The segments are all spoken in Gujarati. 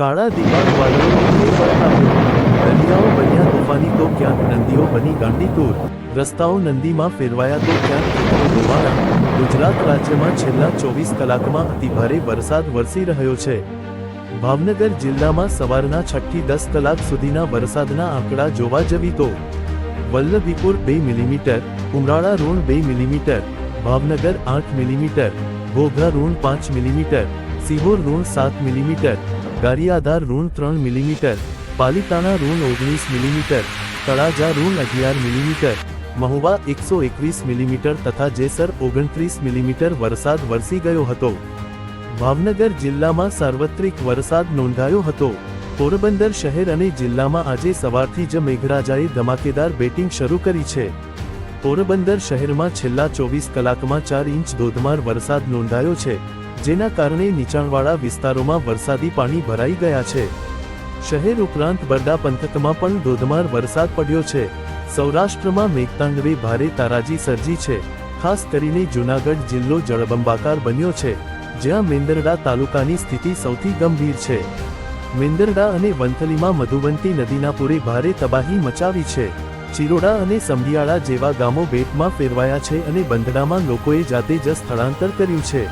કાળા દિવાળ વાદળોને બન્યા તોફાની તો ક્યાંક નદીઓ બની ગાંડી દૂર રસ્તાઓ નંદીમાં ફેરવાયા તો ક્યાંક ખેતરો ધોવાયા. ગુજરાત રાજ્યમાં છેલ્લા ચોવીસ કલાકમાં અતિભારે વરસાદ વરસી રહ્યો છે. ભાવનગર જિલ્લામાં સવારના છઠ્ઠી દસ કલાક સુધીના વરસાદના આંકડા જોવા જવી તો. વલ્લભીપુર બે મિલીમીટર, ઉમરાળા ઋણ બે મિલીમીટર, ભાવનગર આઠ મિલીમીટર, ઘોઘા ઋણ પાંચ મિલીમીટર, સિહોર ઋણ સાત મિલીમીટર ગારિયાધાર ઋણ ત્રણ મિલીમીટર, પાલિતાણા ઋણ ઓગણીસ મિલીમીટર, તળાજા ઋણ અગિયાર મિલીમીટર, મહુવા એકસો એકવીસ મિલીમીટર તથા જેસર ઓગણત્રીસ મિલીમીટર વરસાદ વરસી ગયો હતો. ભાવનગર જિલ્લામાં સાર્વત્રિક વરસાદ નોંધાયો હતો. પોરબંદર શહેર અને જિલ્લામાં આજે સવારથી જ મેઘરાજાએ ધમાકેદાર બેટિંગ શરૂ કરી છે. પોરબંદર શહેરમાં છેલ્લા ચોવીસ કલાકમાં ચાર ઇંચ ધોધમાર વરસાદ નોંધાયો છે. જેના કારણે નીચાણવાળા વિસ્તારોમાં વરસાદી પાણી ભરાઈ ગયા છે. શહેર ઉપરાંત બરડા પંથકમાં પણ ધોધમાર વરસાદ પડ્યો છે. સૌરાષ્ટ્રમાં મેઘતાંડવે ભારે તારાજી સર્જી છે. ખાસ કરીને જૂનાગઢ જિલ્લો જળબંબાકાર બન્યો છે, જ્યાં મેંદરડા તાલુકાની સ્થિતિ સૌથી ગંભીર છે. મેંદરડા અને વંથલીમાં મધુવંતી નદીના પૂરે ભારે તબાહી મચાવી છે. ચિરોડા અને સંભિયાળા જેવા ગામો બેટમાં ફેરવાયા છે અને બંધડામાં લોકોએ જાતે જ સ્થળાંતર કર્યું છે.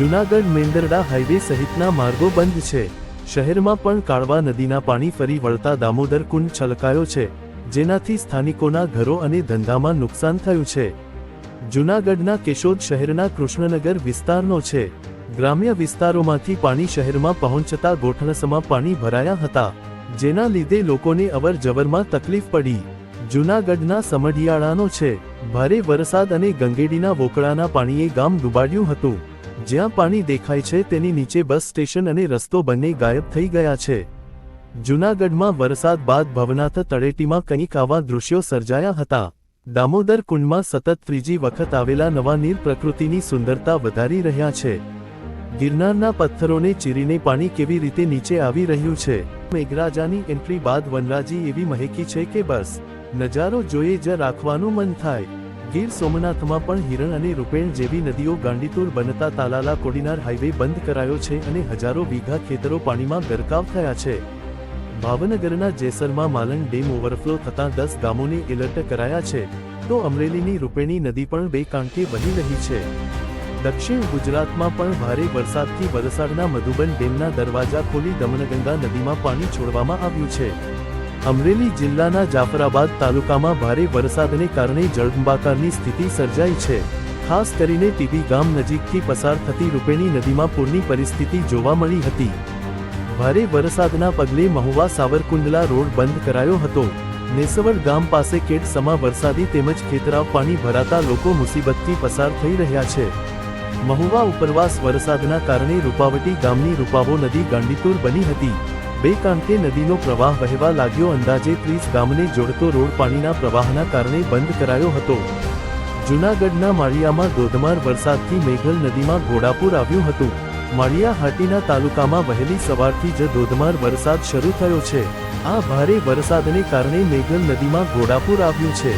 જૂનાગઢ મેંદરડા હાઈવે સહિતના માર્ગો બંધ છે. શહેરમાં પણ કાળવા નદીના પાણી ફરી વળતા દામોદર કુંડ છલકાયો છે, જેનાથી સ્થાનિકોના ઘરો અને ધંધામાં નુકસાન થયું છે. જૂનાગઢના કેશોદ શહેરના કૃષ્ણનગર વિસ્તારનો છે. ગ્રામ્ય વિસ્તારોમાંથી પાણી શહેરમાં પહોંચતા ગોઠણસમાં પાણી ભરાયા હતા, જેના લીધે લોકોને અવર જવરમાં તકલીફ પડી. જૂનાગઢના સમઢિયાળાનો છે. ભારે વરસાદ અને ગંગેડીના વોકળાના પાણીએ ગામ ડૂબાડ્યું હતું. જ્યાં પાણી દેખાય છે તેની નીચે બસ સ્ટેશન અને રસ્તો બંને ગાયબ થઈ ગયા છે. જૂનાગઢમાં વરસાદ બાદ ભવનાથ તળેટીમાં કંઈક આવા દૃશ્યો સર્જાયા હતા. દામોદર કુંડમાં સતત ત્રીજી વખત આવેલા નવા નીર પ્રકૃતિની સુંદરતા વધારી રહ્યા છે. ગિરનારના પથ્થરોને ચીરીને પાણી કેવી રીતે નીચે આવી રહ્યું છે? મેઘરાજાની એન્ટ્રી બાદ વનરાજી એવી મહેકી છે કે બસ નજારો જોઈએ જ રાખવાનું મન થાય. ગીર સોમનાથમાં પણ હિરણ અને રૂપેણ જેવી નદીઓ ગાંડીતુર બનતા તાલાલા કોડીનાર હાઈવે બંધ કરાયો છે અને હજારો વીઘા ખેતરો પાણીમાં ગરકાવ થયા છે. ભાવનગરના જેસરમાં માલણ ડેમ ઓવરફ્લો થતાં દસ ગામોને એલર્ટ કરાયા છે, તો અમરેલીની રૂપેણી નદી પણ બે કાંઠે વહી રહી છે. દક્ષિણ ગુજરાતમાં પણ ભારે વરસાદથી વલસાડના મધુબન ડેમના દરવાજા ખોલી દમણગંગા નદીમાં પાણી છોડવામાં આવ્યું છે. અમરેલી જિલ્લાના જાફરાબાદ તાલુકામાં ભારે વરસાદને કારણે જળબંબાકારની સ્થિતિ સર્જાઈ છે. ખાસ કરીને ટીબી ગામ નજીકથી પસાર થતી રૂપેણી નદીમાં પૂરની પરિસ્થિતિ જોવા મળી હતી. ભારે વરસાદના પગલે મહુવા સાવરકુંડલા રોડ બંધ કરાયો હતો. નેસવડ ગામ પાસે કેટ સમા વરસાદી તેમજ ખેતરાવ પાણી ભરાતા લોકો મુસીબતથી પસાર થઈ રહ્યા છે. મહુવા ઉપરવાસ વરસાદના કારણે રૂપાવટી ગામની રૂપાવો નદી ગાંડીતુર બની હતી. બે કાંઠે નદીનો પ્રવાહ વહેવા લાગ્યો. અંદાજે ત્રીસ ગામને જોડતો રોડ પાણીના પ્રવાહના કારણે બંધ કરાયો હતો. જૂનાગઢના માળિયામાં ધોધમાર વરસાદથી મેઘલ નદીમાં ઘોડાપુર આવ્યું હતું. માળિયા હાટીના તાલુકામાં વહેલી સવારથી જ ધોધમાર વરસાદ શરૂ થયો છે. આ ભારે વરસાદને કારણે મેઘલ નદીમાં ઘોડાપુર આવ્યું છે.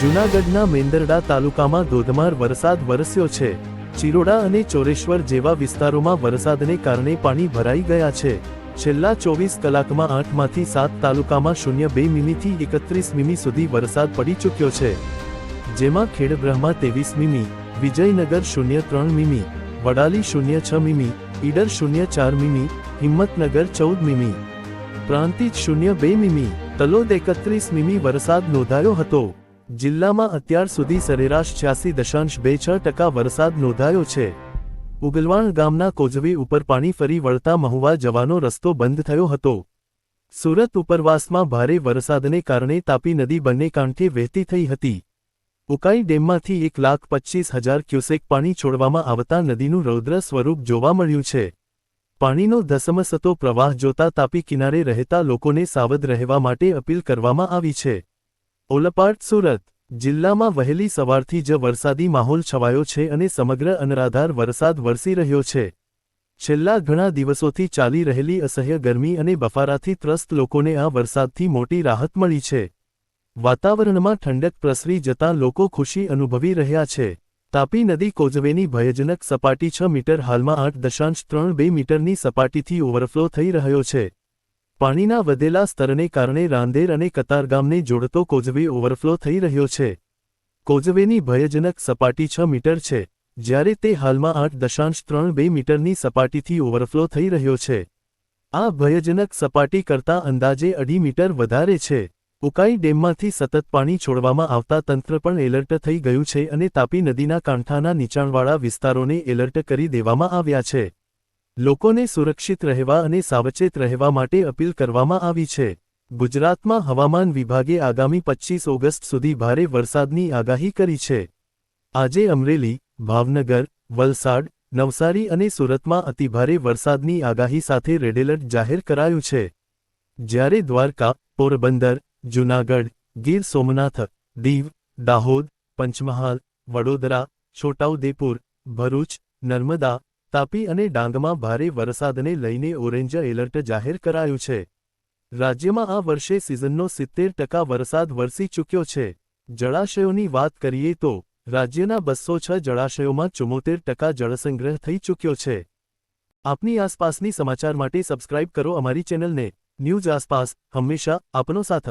જૂનાગઢના મેંદરડા તાલુકામાં ધોધમાર વરસાદ વરસ્યો છે. ચિરોડા અને ચોરેશ્વર જેવા વિસ્તારોમાં વરસાદને કારણે પાણી ભરાઈ ગયા છે. છેલ્લા ચોવીસ કલાકમાં આઠમાંથી સાત તાલુકામાં શૂન્ય બે મીમીથી એકત્રીસ મીમી સુધી વરસાદ પડી ચૂક્યો છે. જેમાં ખેડબ્રહ્મા ત્રેવીસ મીમી, વિજયનગર શૂન્ય ત્રણ મીમી, વડાલી શૂન્ય છ મીમી, ઈડર શૂન્ય ચાર મીમી, હિંમતનગર ચૌદ મીમી. પ્રાંતિજ શૂન્ય બે મીમી, તલોદ એકત્રીસ મીમી વરસાદ નોંધાયો હતો. જિલ્લામાં અત્યાર સુધી સરેરાશ છ્યાસી દશાંશ બે છ ટકા વરસાદ નોંધાયો છે. ઉગલવાણ ગામના કોજવે ઉપર પાણી ફરી વળતા મહુવા જવાનો રસ્તો બંધ થયો હતો. સુરત ઉપરવાસમાં ભારે વરસાદને કારણે તાપી નદી બંને કાંઠે વહેતી થઈ હતી. ઉકાઈ ડેમમાંથી એક લાખ પચ્ચીસ હજાર ક્યુસેક પાણી છોડવામાં આવતા નદીનું રૌદ્ર સ્વરૂપ જોવા મળ્યું છે. પાણીનો ધસમસતો પ્રવાહ જોતા તાપી કિનારે રહેતા લોકોને સાવધ રહેવા માટે અપીલ કરવામાં આવી છે. ઓલપાડ, સુરત. જિલ્લામાં વહેલી સવારથી જ વરસાદી માહોલ છવાયો છે અને સમગ્ર અનરાધાર વરસાદ વરસી રહ્યો છે. છેલ્લા ઘણા દિવસોથી ચાલી રહેલી અસહ્ય ગરમી અને બફારાથી ત્રસ્ત લોકોને આ વરસાદથી મોટી રાહત મળી છે. વાતાવરણમાં ઠંડક પ્રસરી જતાં લોકો ખુશી અનુભવી રહ્યા છે. તાપી નદી કોઝવેની ભયજનક સપાટી છ મીટર, હાલમાં આઠ દશાંશ ત્રણ બે મીટરની સપાટીથી ઓવરફ્લો થઈ રહ્યો છે. પાણીના વધેલા સ્તરને કારણે રાંદેર અને કતારગામને જોડતો કોઝવે ઓવરફ્લો થઈ રહ્યો છે. કોઝવેની ભયજનક સપાટી છ મીટર છે, જ્યારે તે હાલમાં આઠ દશાંશ ત્રણ બે મીટરની સપાટીથી ઓવરફ્લો થઈ રહ્યો છે. આ ભયજનક સપાટી કરતાં અંદાજે અઢી મીટર વધારે છે. ઉકાઈ ડેમમાંથી સતત પાણી છોડવામાં આવતા તંત્ર પણ એલર્ટ થઈ ગયું છે અને તાપી નદીના કાંઠાના નીચાણવાળા વિસ્તારોને એલર્ટ કરી દેવામાં આવ્યા છે. લોકોને સુરક્ષિત રહેવા અને સાવચેત રહેવા માટે અપીલ કરવામાં આવી છે. ગુજરાતમાં હવામાન વિભાગે આગામી પચ્ચીસ ઓગસ્ટ સુધી ભારે વરસાદની આગાહી કરી છે. આજે અમરેલી, ભાવનગર, વલસાડ, નવસારી અને સુરતમાં અતિભારે વરસાદની આગાહી સાથે રેડ એલર્ટ જાહેર કરાયું છે. જ્યારે દ્વારકા, પોરબંદર, જૂનાગઢ, ગીર સોમનાથ, દીવ, દાહોદ, પંચમહાલ, વડોદરા, છોટાઉદેપુર, ભરૂચ, નર્મદા તાપી અને ડાંગમાં ભારે વરસાદને લઈને ઓરેન્જ એલર્ટ જાહેર કરાયું છે. રાજ્યમાં આ વર્ષે સિઝનનો સિત્તેર ટકા વરસાદ વરસી ચૂક્યો છે. જળાશયોની વાત કરીએ તો, રાજ્યના બસો છ જળાશયોમાં ચુમ્મોતેર ટકા જળસંગ્રહ થઈ ચૂક્યો છે. આપની આસપાસની સમાચાર માટે સબસ્ક્રાઇબ કરો અમારી ચેનલને. ન્યૂઝ આસપાસ, હંમેશા આપનો સાથ.